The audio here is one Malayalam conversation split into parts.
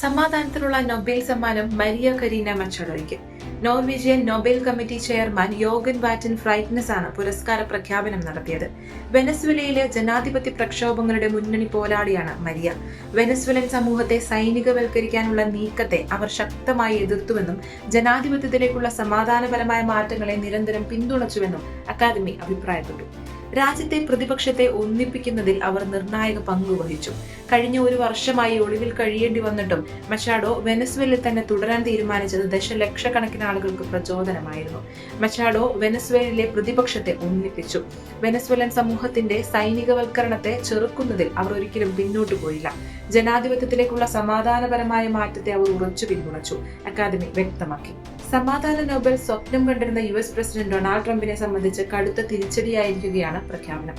സമാധാനത്തിനുള്ള നൊബേൽ സമ്മാനം മരിയ കരീന മച്ചഡോയ്ക്ക് നോർവീജിയൻ നൊബേൽ കമ്മിറ്റി ചെയർമാൻ യോഗൻ വാറ്റൻ ഫ്രൈറ്റ്നസ് ആണ് പുരസ്കാര പ്രഖ്യാപനം നടത്തിയത്. വെനസ്വലയിലെ ജനാധിപത്യ പ്രക്ഷോഭങ്ങളുടെ മുന്നണി പോരാളിയാണ് മരിയ. വെനസ്വലൻ സമൂഹത്തെ സൈനികവൽക്കരിക്കാനുള്ള നീക്കത്തെ അവർ ശക്തമായി എതിർത്തുവെന്നും ജനാധിപത്യത്തിലേക്കുള്ള സമാധാനപരമായ മാറ്റങ്ങളെ നിരന്തരം പിന്തുണച്ചുവെന്നും അക്കാദമി അഭിപ്രായപ്പെട്ടു. രാജ്യത്തെ പ്രതിപക്ഷത്തെ ഒന്നിപ്പിക്കുന്നതിൽ അവർ നിർണായക പങ്ക് വഹിച്ചു. കഴിഞ്ഞ ഒരു വർഷമായി ഒളിവിൽ കഴിയേണ്ടി വന്നിട്ടും മച്ചാഡോ വെനസ്വേലിൽ തന്നെ തുടരാൻ തീരുമാനിച്ചത് ദശലക്ഷക്കണക്കിന് ആളുകൾക്ക് പ്രചോദനമായിരുന്നു. മച്ചാഡോ വെനസ്വേലിലെ പ്രതിപക്ഷത്തെ ഒന്നിപ്പിച്ചു. വെനസ്വേലൻ സമൂഹത്തിന്റെ സൈനികവൽക്കരണത്തെ ചെറുക്കുന്നതിൽ അവർ ഒരിക്കലും പിന്നോട്ട് പോയില്ല. ജനാധിപത്യത്തിലേക്കുള്ള സമാധാനപരമായ മാറ്റത്തെ അവർ ഉറച്ചു പിന്തുണച്ചു. അക്കാദമി വ്യക്തമാക്കി. സമാധാന നോബൽ സ്വപ്നം കണ്ടിരുന്ന യു എസ് പ്രസിഡന്റ് ഡൊണാൾഡ് ട്രംപിനെ സംബന്ധിച്ച് കടുത്ത തിരിച്ചടിയായിരിക്കുകയാണ് പ്രഖ്യാപനം.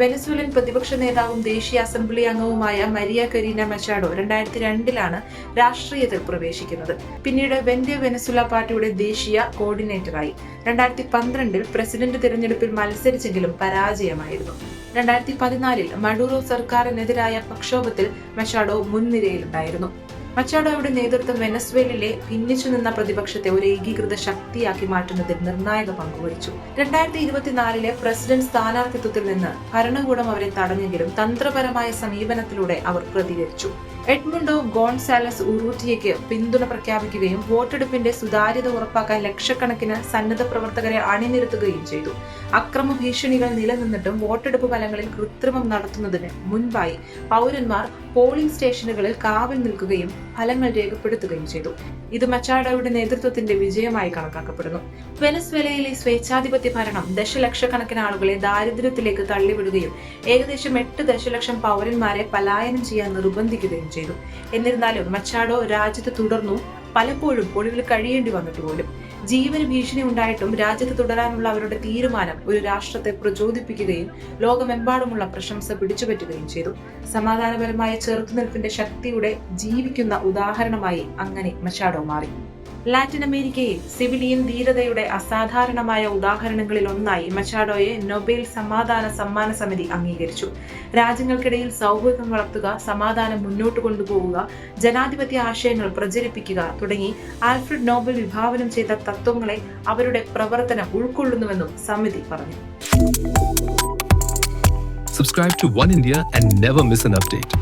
വെനസ്വേലൻ പ്രതിപക്ഷ നേതാവും ദേശീയ അസംബ്ലി അംഗവുമായ മരിയ കരീന മെച്ചാഡോ രണ്ടായിരത്തി രണ്ടിലാണ് രാഷ്ട്രീയത്തിൽ പ്രവേശിക്കുന്നത്. പിന്നീട് വെൻഡെ വെനസുല പാർട്ടിയുടെ ദേശീയ കോർഡിനേറ്ററായി. രണ്ടായിരത്തി പന്ത്രണ്ടിൽ പ്രസിഡന്റ് തിരഞ്ഞെടുപ്പിൽ മത്സരിച്ചെങ്കിലും പരാജയമായിരുന്നു. രണ്ടായിരത്തി പതിനാലിൽ മഡൂറോ സർക്കാരിനെതിരായ പ്രക്ഷോഭത്തിൽ മെച്ചാഡോ മുൻനിരയിലുണ്ടായിരുന്നു. മച്ചാഡോയുടെ നേതൃത്വം വെനസ്വേലിലെ ഭിന്നിച്ചു നിന്ന പ്രതിപക്ഷത്തെ ഒരു ഏകീകൃത ശക്തിയാക്കി മാറ്റുന്നതിൽ നിർണായക പങ്കുവഹിച്ചു രണ്ടായിരത്തി ഇരുപത്തിനാലിലെ പ്രസിഡന്റ് സ്ഥാനാർത്ഥിത്വത്തിൽ നിന്ന് ഭരണകൂടം അവരെ തടഞ്ഞെങ്കിലും തന്ത്രപരമായ സമീപനത്തിലൂടെ അവർ പ്രതികരിച്ചു. എഡ്മുണ്ടോ ഗോൺസാലസ് ഉറൂറ്റിയയ്ക്ക് പിന്തുണ പ്രഖ്യാപിക്കുകയും വോട്ടെടുപ്പിന്റെ സുതാര്യത ഉറപ്പാക്കാൻ ലക്ഷക്കണക്കിന് സന്നദ്ധ പ്രവർത്തകരെ അണിനിരത്തുകയും ചെയ്തു. അക്രമ ഭീഷണികൾ നിലനിന്നിട്ടും വോട്ടെടുപ്പ് ഫലങ്ങളിൽ കൃത്രിമം നടത്തുന്നതിന് മുൻപായി പൗരന്മാർ പോളിംഗ് സ്റ്റേഷനുകളിൽ കാവൽ നിൽക്കുകയും ഫലങ്ങൾ രേഖപ്പെടുത്തുകയും ചെയ്തു. ഇത് മച്ചാഡോയുടെ നേതൃത്വത്തിന്റെ വിജയമായി കണക്കാക്കപ്പെടുന്നു. വെനസ്വേലയിലെ സ്വേച്ഛാധിപത്യ ഭരണം ദശലക്ഷക്കണക്കിന് ആളുകളെ ദാരിദ്ര്യത്തിലേക്ക് തള്ളിവിടുകയും ഏകദേശം എട്ട് ദശലക്ഷം പൗരന്മാരെ പലായനം ചെയ്യാൻ നിർബന്ധിക്കുകയും ചെയ്തു. എന്നിരുന്നാലും മച്ചാഡോ രാജ്യത്ത് തുടർന്നു പലപ്പോഴും ഒളിവിൽ കഴിയേണ്ടി വന്നിട്ട് പോലും ജീവന് ഭീഷണി ഉണ്ടായിട്ടും രാജ്യത്ത് തുടരാനുള്ള അവരുടെ തീരുമാനം ഒരു രാഷ്ട്രത്തെ പ്രചോദിപ്പിക്കുകയും ലോകമെമ്പാടുമുള്ള പ്രശംസ പിടിച്ചുപറ്റുകയും ചെയ്തു. സമാധാനപരമായ ചെറുത്തുനിൽപ്പിന്റെ ശക്തിയുടെ ജീവിക്കുന്ന ഉദാഹരണമായി അങ്ങനെ മഷാഡോ മാറി. ലാറ്റിൻ അമേരിക്കയിൽ സിവിലിയൻ ധീരതയുടെ അസാധാരണമായ ഉദാഹരണങ്ങളിൽ ഒന്നായി മച്ചാഡോയെ നൊബേൽ സമാധാന സമ്മാന സമിതി അംഗീകരിച്ചു രാജ്യങ്ങൾക്കിടയിൽ സൗഹൃദം വളർത്തുക സമാധാനം മുന്നോട്ട് കൊണ്ടുപോവുക ജനാധിപത്യ ആശയങ്ങൾ പ്രചരിപ്പിക്കുക തുടങ്ങി ആൽഫ്രഡ് നോബൽ വിഭാവനം ചെയ്ത തത്വങ്ങളെ അവരുടെ പ്രവർത്തനം ഉൾക്കൊള്ളുന്നുവെന്നും സമിതി പറഞ്ഞു Subscribe to One India and never miss an update.